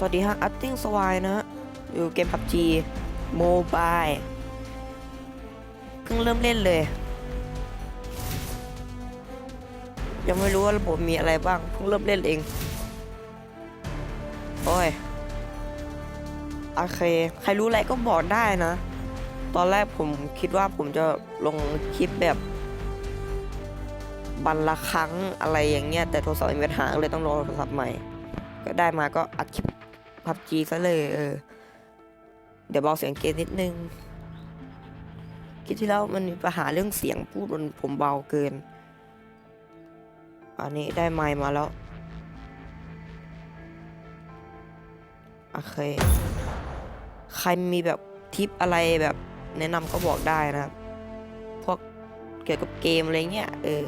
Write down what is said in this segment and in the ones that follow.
สวัสดีฮะอัตติ้งสวายนะอยู่เกม PUBG Mobile เพิ่งเริ่มเล่นเลย ยังไม่รู้ว่าระบบมีอะไรบ้าง เพิ่งเริ่มเล่นเอง โอ้ย โอเค ใครรู้อะไรก็บอกได้นะ ตอนแรกผมคิดว่าผมจะลงคลิปแบบบันละครั้งอะไรอย่างเงี้ยแต่โทรศัพท์มีปัญหาเลยต้องรอโทรศัพท์ใหม่ ก็ได้มาก็อัดคลิป พับจีซะเลยเออ เดี๋ยวเบาเสียงเกมนิดนึงคลิปที่แล้วมันมีปัญหาเรื่องเสียงพูดมันผมเบาเกิน อันนี้ได้ไมค์มาแล้ว โอเค ใครมีแบบทิปอะไรแบบแนะนำก็บอกได้นะครับ พวกเกี่ยวกับเกมอะไรเงี้ยเออ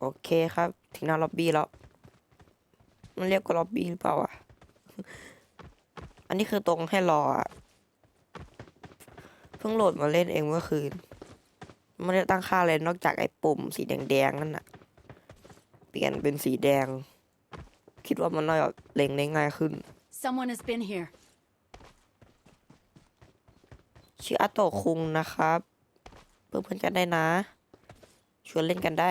โอเคครับ ถึงหน้าล็อบบี้แล้ว มันเรียกว่าล็อบบี้หรือเปล่าอะ อันนี้คือตรงให้รออะ เพิ่งโหลดมาเล่นเองเมื่อคืน ไม่ได้ตั้งค่าเลยนอกจากไอ้ปุ่มสีแดงๆนั่นน่ะ เปลี่ยนเป็นสีแดง คิดว่ามันน่าจะเล็งได้ง่ายขึ้น Someone has been here. ชื่ออาโตะคุงนะครับ เพื่อนๆกันได้นะ ชวนเล่นกันได้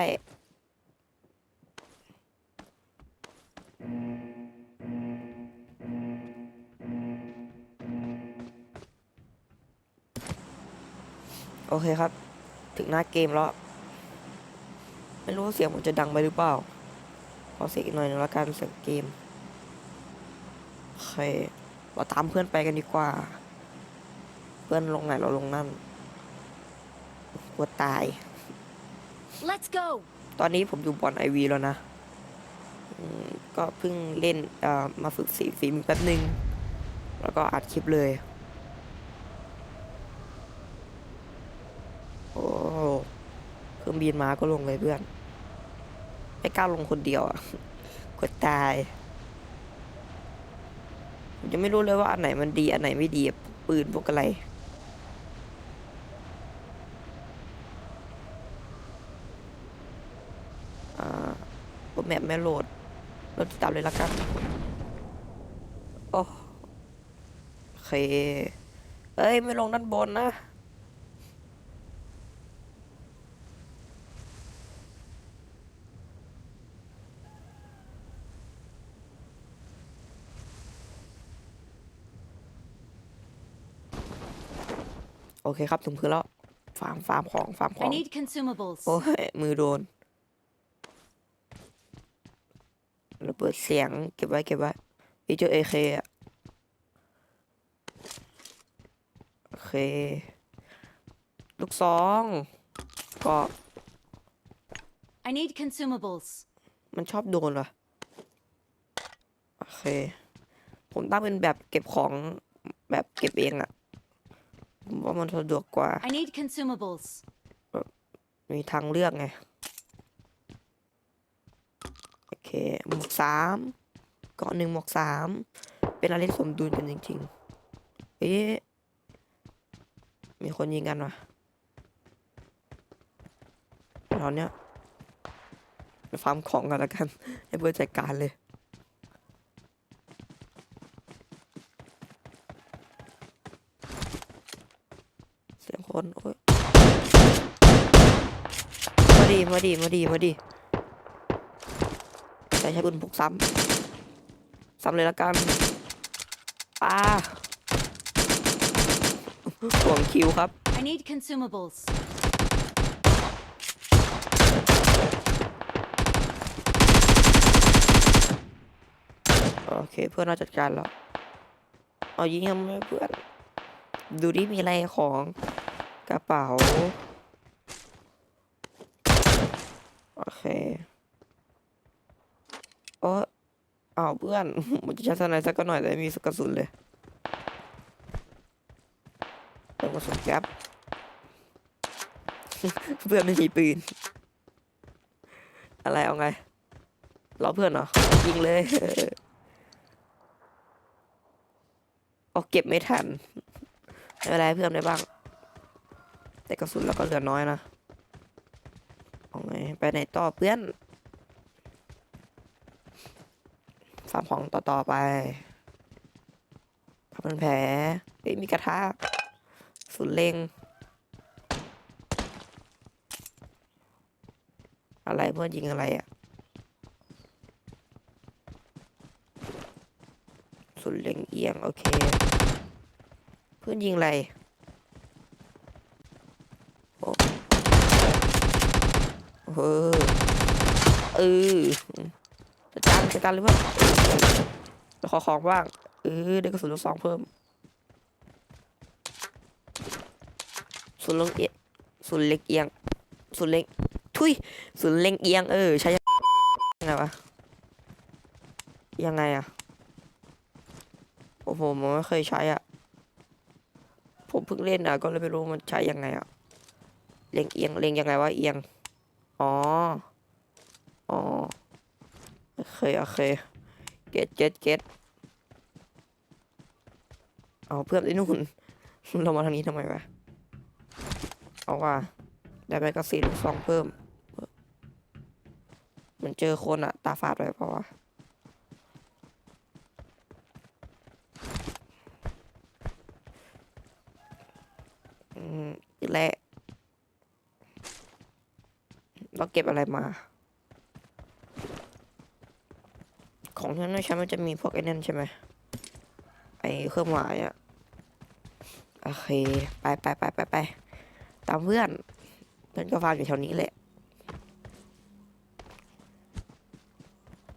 โอเคครับ ถึงหน้าเกมแล้ว ไม่รู้ว่าเสียงมันจะดังไปหรือเปล่า ขอเสียงอีกหน่อยหนึงละกันเสียงเกม โอเค เราตามเพื่อนไปกันดีกว่า เพื่อนลงไหนเราลงนั่นกลัวตาย Let's go. ตอนนี้ผมอยู่บอลไอวีแล้วนะอืมก็เพิ่งเล่นเอ่อมาฝึกสีฝีมือแป๊บหนึ่งแล้วก็อัดคลิปเลย โอ้เครื่องบินมาก็ลงเลยเพื่อน ไม่กล้าลงคนเดียวอะกลัวตายผมยังไม่รู้เลยว่าอันไหนมันดี อันไหนไม่ดีปืนพวกอะไรอ่าบนแมปไม่โหลดโหลดตามเลยละกันโอ้โอเคเอ้ย ไม่ลงด้านบนนะ อเคครับถึงพื้นแล้วฟาร์มฟาร์มของฟาร์มขอ I ง need consumables. โอ้ยมือโดนระเบิดเสียงเก็บไว้เก็บไว้พี่เจอเอเคอะโอเค ลูกซองก็ I need consumables. มันชอบโดนเหรอโอเค ผมตั้งเป็นแบบเก็บของแบบเก็บเองอะผม ว่ามันสะดวกกว่า I need consumables. มีทางเลือกไง โอเค หมวกสามเกาะหนึ่งหมวกสาม เป็นอะไรที่สมดุลกันจริงๆ เอ๊ะ มีคนยิงกันวะตอนเนี้ยไปฟาร์มของกันแล้วกัน ให้เพื่อนจัดการเลย เสียงคนโอ้ยมาดีมาดีมาดีมาดีแต่ใช้ปืนพกซ้ำซ้ำเลยละกันป้าห่วงคิวครับ I need consumables. โอเคเพื่อนเราจัดการแล้ว เอายิงยังไม่เพื่อน ดูดิมีอะไรของ กระเป๋า โอเคโอ้อ้าวเพื่อน มันจะใช้สไนสักหน่อยแต่ม่มีกสุนเลยเติมกระสุนแก๊ปเพื่อนไม่มีปืน อะไรเอาไงรอเพื่อนเหรอยิงเลยออกเก็บไม่ทันไม่เป็นไรเพื่อนได้บ้าง แต่กระสุนเราก็เหลือน้อยนะเอาไงไปไหนต่อเพื่อนฟาร์มของต่อต่อๆไปพับเป็นแผลเอ้ยมีกระทะสุนเล็ง อะไรเพื่อนยิงอะไรอะ่ะสุนเล็งเอียง โอเค เพื่อนยิงอะไร โอ้ เออเออจะจานจะจานหรือเปล่าเราขอของบ้าง เออได้กระสุนลูกสองเพิ่มสุนลงเอียงสุนเล็กเอียงสุนเล็กทุยสุนเล็งเอียงเออใช้ยังไงวะยังไงอะโอ้โหผมไม่เคยใช้อะ ผมเพิ่งเล่นอะก็เลยไม่รู้มันใช้ยังไงอะ เล็งเอียงเล็งยังไงวะเอียง อ๋อ อ๋อ โอ เคโอเค เก็ตเก็ตเก็ตเอาเพื่อนไอ้นู่น เรามาทางนี้ทำไมวะ เอาว่า ได้แมกกาซีนลูกซองเพิ่ม มันเจอคนอะตาฝาดไปเพราะว่าอืมและเราเก็บอะไรมา ของที่นั่นใช่มันจะมีพวกไอ้นั่นใช่ไหมไอ้เครื่องหมายอะโอเค ไปไปไปไปไปตามเพื่อนเพื่อนก็ฟาร์มอยู่แถวนี้แหละ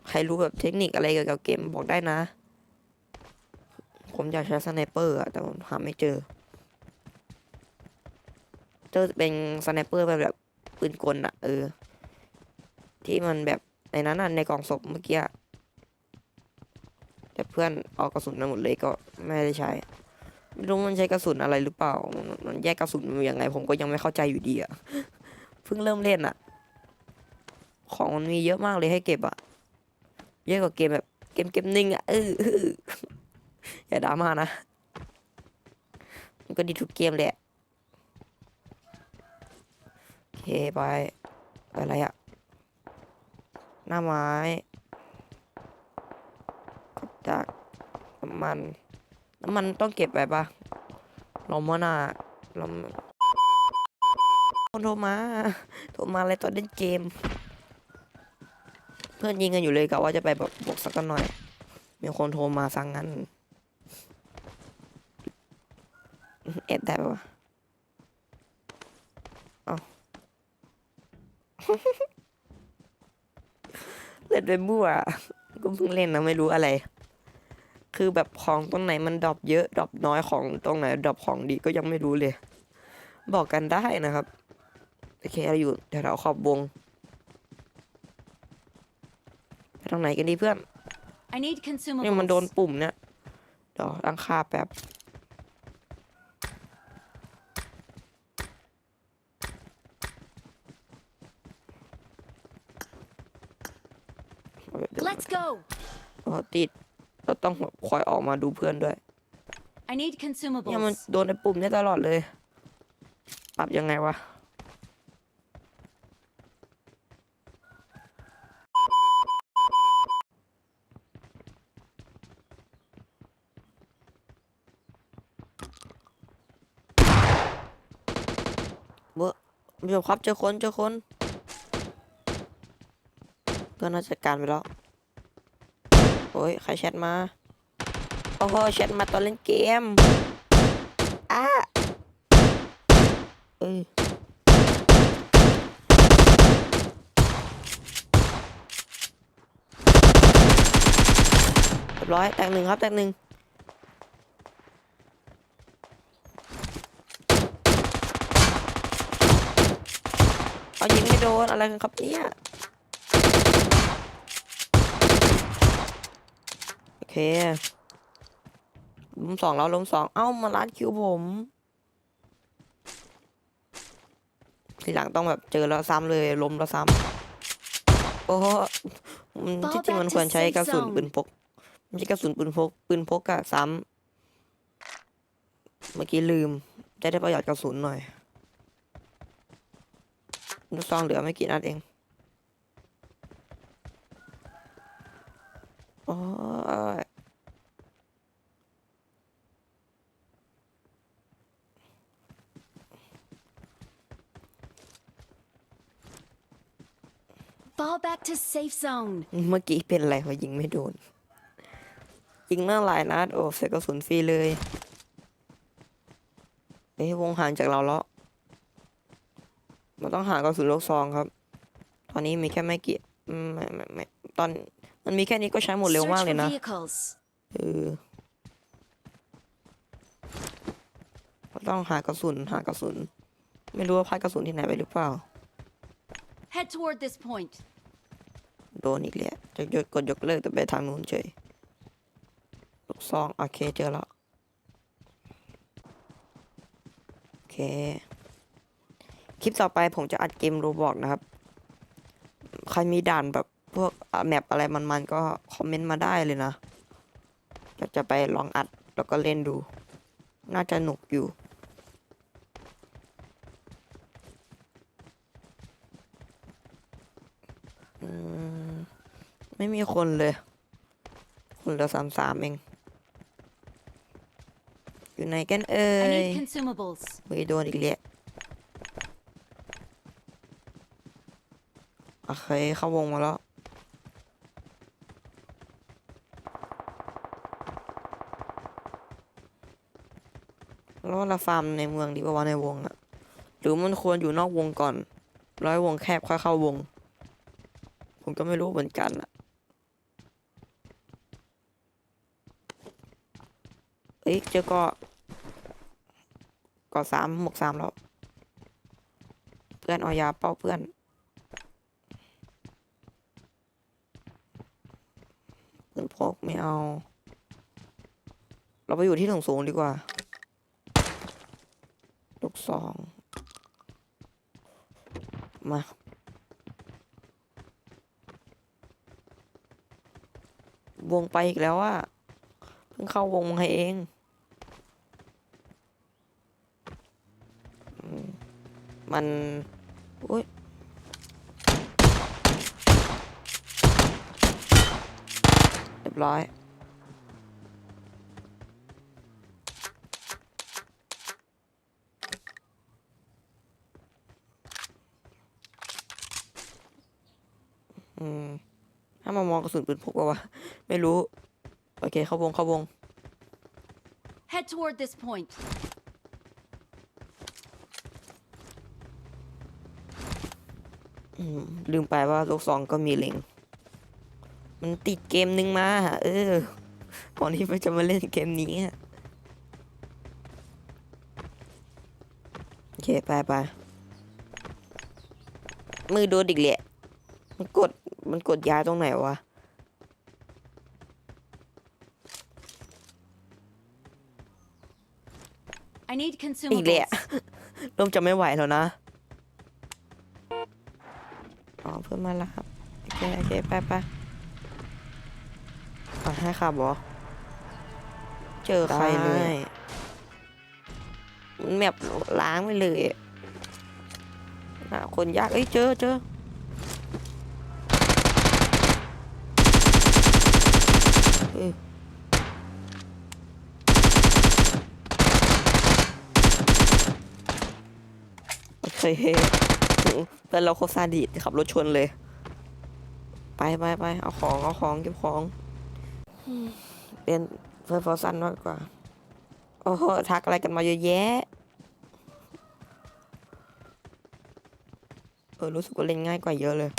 ใครรู้แบบเทคนิคอะไรเกี่ยวกับเกมบอกได้นะ ผมอยากใช้สไนเปอร์อะแต่ผมหาไม่เจอ เจอเป็นสไนเปอร์แบบแบบปืนกลอะเออ ที่มันแบบในนั้นน่ะในกล่องศพเมื่อกี้ แต่เพื่อนเอากระสุนมาหมดเลยก็ไม่ได้ใช้ไม่รู้มันใช้กระสุนอะไรหรือเปล่า มันแยกกระสุนมันยังไง ผมก็ยังไม่เข้าใจอยู่ดีอะเพิ่งเริ่มเล่นอะของมันมีเยอะมากเลยให้เก็บอะเยอะกว่าเกมแบบเกมเกมนึ่งอะเออเอออย่าดราม่านะ มันก็ดีทุกเกมแหละโอเคไปอะไรอะหน้าไม้ กับดักน้ำมันน้ำมันต้องเก็บไว้ปะลมวะน่ะลมคนโทรมาโทรมาอะไรตอนเล่นเกม เพื่อนยิงกันอยู่เลยกะว่าจะไปแบบบอกสักหน่อย มีคนโทรมาสั่งงั้นเอ็ดได้ปะวะเล่นไปมั่วก็เพิ่งเล่นนะไม่รู้อะไร คือแบบของตรงไหนมันดรอปเยอะดรอปน้อยของตรงไหนดรอปของดีก็ยังไม่รู้เลย บอกกันได้นะครับโอเคเราอยู่แถวๆขอบวงไปทางไหนกันดีเพื่อน I need เนี่ยมันโดน consumables. ปุ่มเนี่ยเดี๋ยวตั้งค่าแป๊บ Let's go. อ๋อติด เราต้องคอยออกมาดูเพื่อนด้วย I need เนี่ยมัน consumables. โดนไอ้ปุ่มเนี่ยตลอดเลย ปรับยังไงวะเว้อผู้ชมครับเจอคนเจอคน เพื่อนน่าจัดการไปแล้ว โอ้ยใครแชทมา โอ้โหแชทมาตอนเล่นเกมอ้าเออเรียบร้อยแตกหนึ่งครับแตกหนึ่งเอายิงไม่โดนอะไรกันครับเนี่ย เคล้มสองแล้วล้มสองเอ้ามาลัดคิวผม ทีหลังต้องแบบเจอแล้วซ้ำเลยล้มแล้วซ้ำโอ้โหมันที่จริงมันควรใช้กระสุนปืนพกไม่ใช่กระสุนปืนพกปืนพกอะซ้ำเมื่อกี้ลืม จะได้ประหยัดกระสุนหน่อยลูกซองเหลือไม่กี่นัดเอง โอ้ Fall back to safe zone. เมื่อกี้เป็นอะไรวะยิงไม่โดน ยิงหน้าหลายนัดโอ้เสียกระสุนฟรีเลยเอ้ยวงห่างจากเราแล้วมันต้องหากระสุนลูกซองครับ ตอนนี้มีแค่ไม่กี่อืมไม่ไม่ไม่ตอนมันมีแค่นี้ก็ใช้หมดเร็ว Search มากเลย for นะ vehicles. เออเราต้องหากระสุนหากระสุน ไม่รู้ว่าพลาดกระสุนที่ไหนไปหรือเปล่า Head toward this point. โดนอีกแล้วจะยกกดยกเลิกแต่ไปทางนู้นเฉยลูกซองโอเคเจอแล้วโอเค คลิปต่อไปผมจะอัดเกมโรบอกนะครับ ใครมีด่านแบบพวกแมปอะไรมันๆก็คอมเมนต์มาได้เลยนะจะจะไปลองอัดแล้วก็เล่นดู น่าจะหนุกอยู่ อืม ไม่มีคนเลย คนเหลือสามสามเอง อยู่ไหนกันเอ่ I ย need consumables. เฮ้ยโดนอีกแล้วโอเคเข้าวงมาแล้วแล้วเราฟาร์มในเมืองดีกว่าในวงอะหรือมันควรอยู่นอกวงก่อน ร้อยวงแคบค่อยเข้าวง ผมก็ไม่รู้เหมือนกันอะเอ้ยเจอก็ก็สามหมวกสามแล้ว เพื่อนเอยาเป้าเพื่อน เพื่อนพกไม่เอา เราไปอยู่ที่สูงสูงดีกว่า ลูกสอง มา วงไปอีกแล้วอะเพิ่งเข้าวงมาเองมมันอุ้ยเรียบร้อย อืม ถ้ามามองกระสุนปืนพกปะวะไม่รู้ โอเค เข้าวงเข้าวง Head toward this point. อืมลืมไปว่าลูกซองก็มีเล็ง มันติดเกมนึงมา เออก่อนที่มันจะมาเล่นเกมนี้อะโอเค ไปไปมือโดนดิกแหละมันกด มันกดย้ายตรงไหนวะ I need อีกแหละ consumables. เริ่มจะไม่ไหวแล้วนะ อ๋อเพิ่มมาแล้วครับ โอเค โอเค ไปไปอะให้ขับเหรอเจอใครเลยมันแมปล้างไปเลยอะหาคนยาก เอ้ย เจอเจอเอ้ยโอ เคแต่เราโคตรซาดิสขับรถชนเลย ไปไปไปเอาของเอาของเก็บของเรียนเฟิร์สฟอร์ซันมากกว่า โอ้โหทักอะไรกันมาเยอะแยะ เออ รู้สึกว่าเล่นง่ายกว่าเยอะเลย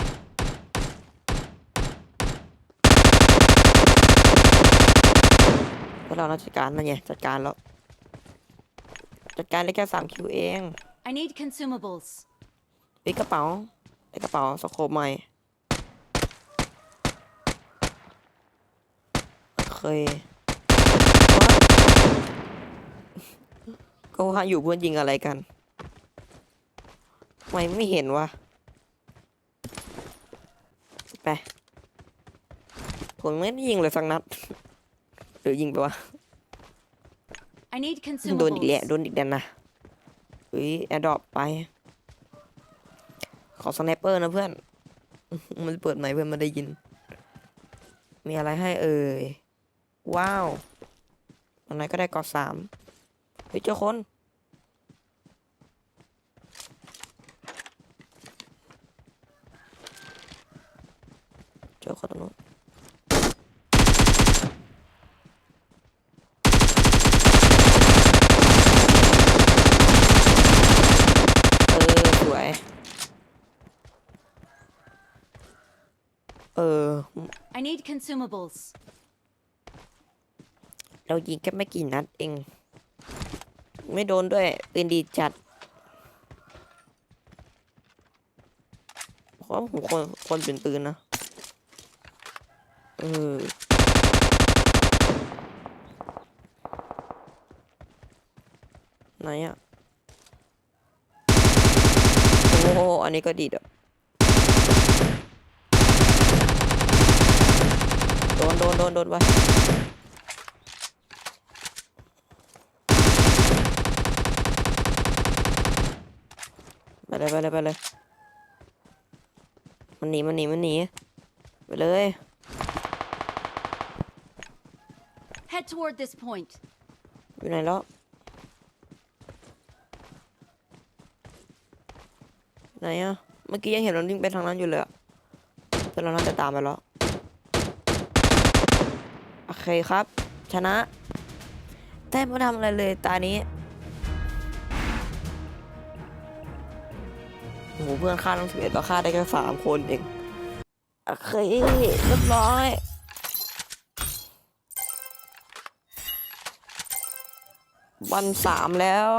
แล้วเราน่าจัดการมันไงจัดการแล้ว จัดการได้แค่สามคิวเอง I need consumables. เอ้ยกระเป๋าในกระเป๋าสโคปใหม่ เคยก็ว่าอยู่เพื่อนยิงอะไรกันทำไมไม่เห็นวะ ไป ผมไม่ได้ยิงเลยสักนัด หรือยิงไปวะ I need โดนอีกแล้ว consumables. โดนอีกแล้วนะ เฮ้ยแอดดอปไป ขอสไนเปอร์นะเพื่อน มันเปิดไหมเพื่อนมันได้ยิน มีอะไรให้เอ่ย ว้าวอันไหนก็ได้กอสามเฮ้ยเจ้าคนเจอคนตรงนู้นเออ สวย เออ I need consumables. เรายิงแค่ไม่กี่นัดเอง ไม่โดนด้วยปืนดีจัดเพราะผมคนคนเป็นปืนนะ เออไหนอะโอ้โหอันนี้ก็ดีอะ โด นโดนโดนโดนไปไปเลยไปเลยไปเลย มันหนีมันหนีมันหนีไปเลย Head toward this point. อยู่ไหนแล้วไหนอะเมื่อกี้ยังเห็นมันวิ่งไปทางนั้นอยู่เลยอะแต่เราน่าจะตามไปแล้วโอ เคครับ ชนะ แต่ไม่ทำอะไรเลยตานี้โหเพื่อนฆ่าทั้งสิบเอ็ดแล้วฆ่าได้แค่สามคนเองโอเคเรียบร้อยวันสามแล้ว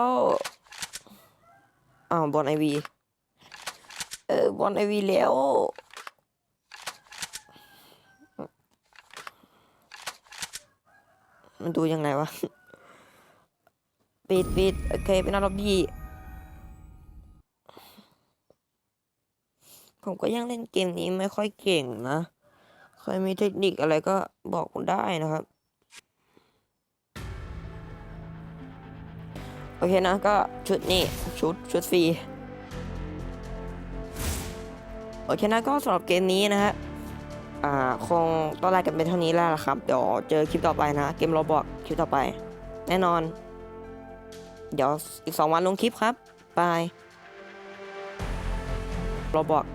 อ้าวบอลไอวี เออบอลไอวีแล้ว มันดูยังไงวะ ปิดปิดโอเค เป็นหน้าล็อบบี้ผมก็ยังเล่นเกมนี้ไม่ค่อยเก่งนะ ใครมีเทคนิคอะไรก็บอกผมได้นะครับ โอเคนะก็ชุดนี้ ชุด ชุดฟรี โอเคนะก็สำหรับเกมนี้นะฮะ อ่าคงต้องลากันเป็นเท่านี้แล้วล่ะครับ เดี๋ยวเจอคลิปต่อไปนะ เกมโรบอกคลิปต่อไป แน่นอน เดี๋ยวอีกสองวันลงคลิปครับบายโรบอก